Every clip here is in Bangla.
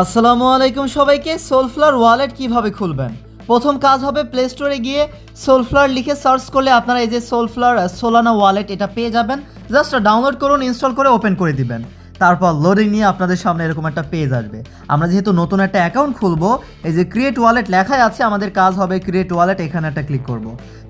আসসালামু আলাইকুম সবাইকে সোলফ্লার ওয়ালেট কীভাবে খুলবেন? প্রথম কাজ হবে প্লে স্টোরে গিয়ে সোলফ্লার লিখে সার্চ করলে আপনারা এই যে সোলফ্লার সোলানা ওয়ালেট এটা পেয়ে যাবেন। জাস্ট ডাউনলোড করুন ইনস্টল করে ওপেন করে দিবেন। তারপর লোডিং নিয়ে আপনাদের সামনে এরকম একটা পেজ আসবে। আমরা যেহেতু নতুন একটা অ্যাকাউন্ট খুলবো, এই যে ক্রিয়েট ওয়ালেট লেখাই আছে, আমাদের কাজ হবে ক্রিয়েট ওয়ালেট এখানে একটা ক্লিক করব।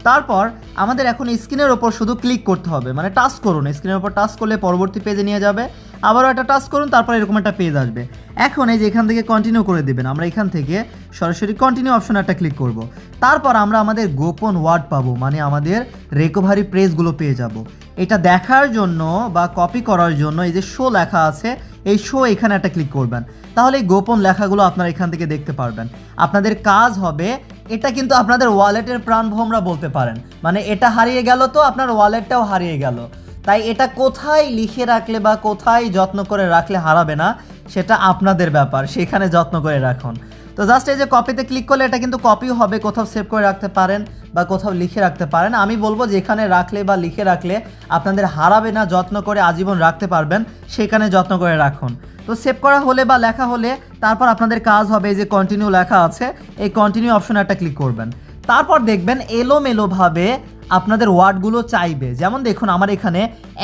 তারপর আমাদের এখন স্ক্রিনের ওপর শুধু ক্লিক করতে হবে মানে টাচ করুন। স্ক্রিনের ওপর টাচ করলে পরবর্তী পেজে নিয়ে যাবে। আবারও একটা টাচ করুন, তারপর এরকম একটা পেজ আসবে। এখন এই যে এখান থেকে কন্টিনিউ করে দেবেন, আমরা এখান থেকে সরাসরি কন্টিনিউ অপশন একটা ক্লিক করব। তারপর আমরা আমাদের গোপন ওয়ার্ড পাবো মানে আমাদের রিকভারি প্রেসগুলো পেয়ে যাব। এটা দেখার জন্য বা কপি করার জন্য এই যে শো লেখা আছে, এই শো এখানে একটা ক্লিক করবেন। তাহলে এই গোপন লেখাগুলো আপনারা এখান থেকে দেখতে পারবেন। আপনাদের কাজ হবে, এটা কিন্তু আপনাদের ওয়ালেটের প্রাণভোমরা বলতে পারেন। মানে এটা হারিয়ে গেল তো, আপনার ওয়ালেটটাও হারিয়ে গেল। তাই এটা কোথায় লিখে রাখলে বা কোথায় যত্ন করে রাখলে হারাবে না, সেটা আপনাদের ব্যাপার। সেখানে যত্ন করে রাখুন। তো জাস্ট এই যে কপিতে ক্লিক করলে এটা কিন্তু কপি হবে, কোথাও সেভ করে রাখতে পারেন বা কোথাও লিখে রাখতে পারেন। আমি বলব যেখানে রাখলে বা লিখে রাখলে আপনাদের হারাবে না, যত্ন করে আজীবন রাখতে পারবেন, সেখানে যত্ন করে রাখুন। তো সেভ করা হলে বা লেখা হলে তারপর আপনাদের কাজ হবে, এই যে কন্টিনিউ লেখা আছে, এই কন্টিনিউ অপশন একটা ক্লিক করবেন। তারপর দেখবেন এলোমেলোভাবে আপনাদের ওয়ার্ডগুলো চাইবে। যেমন দেখুন, আমার এখানে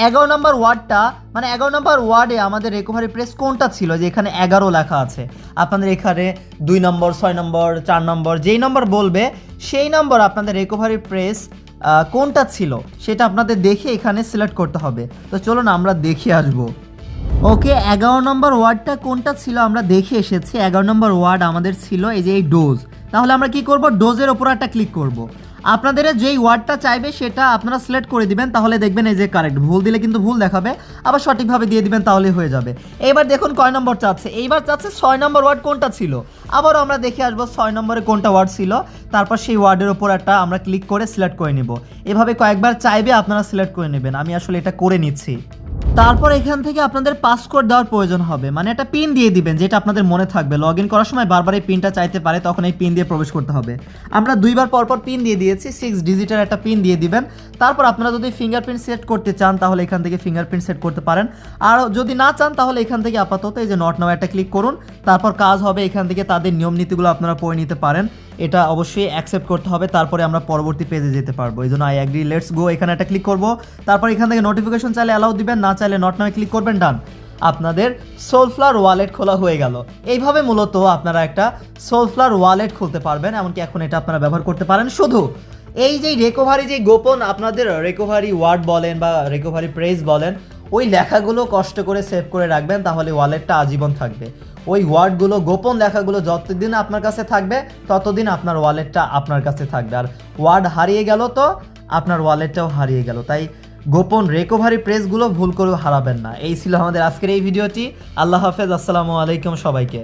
এগারো নম্বর ওয়ার্ডটা মানে এগারো নম্বর ওয়ার্ডে আমাদের রিকভারি প্রেস কোনটা ছিল? যে এখানে এগারো লেখা আছে। আপনাদের এখানে দুই নম্বর, ছয় নম্বর, চার নম্বর, যেই নম্বর বলবে, সেই নম্বর আপনাদের রিকভারি প্রেস কোনটা ছিল? সেটা আপনাদের দেখে এখানে সিলেক্ট করতে হবে। তো চলুন আমরা দেখে আসব। ওকে, এগারো নম্বর ওয়ার্ডটা কোনটা ছিল? আমরা দেখে এসেছি। এগারো নম্বর ওয়ার্ড আমাদের ছিল এই যে এই ডোজ তাহলে আমরা কি করব? ডোজের ওপর একটা ক্লিক করব। আপনাদের যেই ওয়ার্ডটা চাইবে সেটা আপনারা সিলেক্ট করে দিবেন, তাহলে দেখবেন এই যে কারেক্ট। ভুল দিলে কিন্তু ভুল দেখাবে, আবার সঠিকভাবে দিয়ে দিবেন তাহলে হয়ে যাবে। এবার দেখুন কয় নম্বর চাচ্ছে। এইবার চাচ্ছে ছয় নম্বর ওয়ার্ড কোনটা ছিল? আবারও আমরা দেখে আসব ছয় নম্বরে কোনটা ওয়ার্ড ছিল। তারপর সেই ওয়ার্ডের ওপর একটা আমরা ক্লিক করে সিলেক্ট করে নিব। এভাবে কয়েকবার চাইবে আপনারা সিলেক্ট করে নেবেন। আমি আসলে এটা করে নিচ্ছি। তারপর এখান থেকে আপনাদের পাসকোড দেওয়ার প্রয়োজন হবে। মানে একটা পিন দিয়ে দিবেন, যেটা আপনাদের মনে থাকবে। লগ ইন করার সময় বারবার এই পিনটা চাইতে পারে, তখন এই পিন দিয়ে প্রবেশ করতে হবে। আমরা দুইবার পরপর পিন দিয়ে দিয়েছি সিক্স ডিজিটের একটা পিন দিয়ে দিবেন। তারপর আপনারা যদি ফিঙ্গারপ্রিন্ট সেট করতে চান, তাহলে এখান থেকে ফিঙ্গারপ্রিন্ট সেট করতে পারেন। আর যদি না চান, তাহলে এখান থেকে আপাতত এই যে নট নাও একটা ক্লিক করুন। তারপর কাজ হবে এখান থেকে তাদের নিয়ম নীতিগুলো আপনারা পড়ে নিতে পারেন। এটা অবশ্যই অ্যাকসেপ্ট করতে হবে, তারপরে আমরা পরবর্তী পেজে যেতে পারব। এই জন্য আই অ্যাগ্রি লেটস গো এখানে একটা ক্লিক করব। তারপর এখান থেকে নোটিফিকেশন চাইলে অ্যালাউ দিবেন, না চাইলে নট নামে ক্লিক করবেন ডান আপনাদের সোলফ্লার ওয়ালেট খোলা হয়ে গেল। এইভাবে মূলত আপনারা একটা সোলফ্লার ওয়ালেট খুলতে পারবেন, এমনকি এখন এটা আপনারা ব্যবহার করতে পারেন শুধু। এই যে রেকোভারি যে গোপন আপনাদের রেকোভারি ওয়ার্ড বলেন বা রেকোভারি প্রেস বলেন, ওই লেখাগুলো কষ্ট করে সেভ করে রাখবেন, তাহলে ওয়ালেটটা আজীবন থাকবে। ওই ওয়ার্ডগুলো, গোপন লেখাগুলো যতদিন আপনার কাছে থাকবে, ততদিন আপনার ওয়ালেটটা আপনার কাছে থাকবে। আর ওয়ার্ড হারিয়ে গেল তো, আপনার ওয়ালেটটাও হারিয়ে গেল। তাই গোপন রেকোভারি প্রেসগুলো ভুল করে হারাবেন না। এই ছিল আমাদের আজকের এই ভিডিওটি। আল্লাহ হাফেজ, আসসালামু আলাইকুম সবাইকে।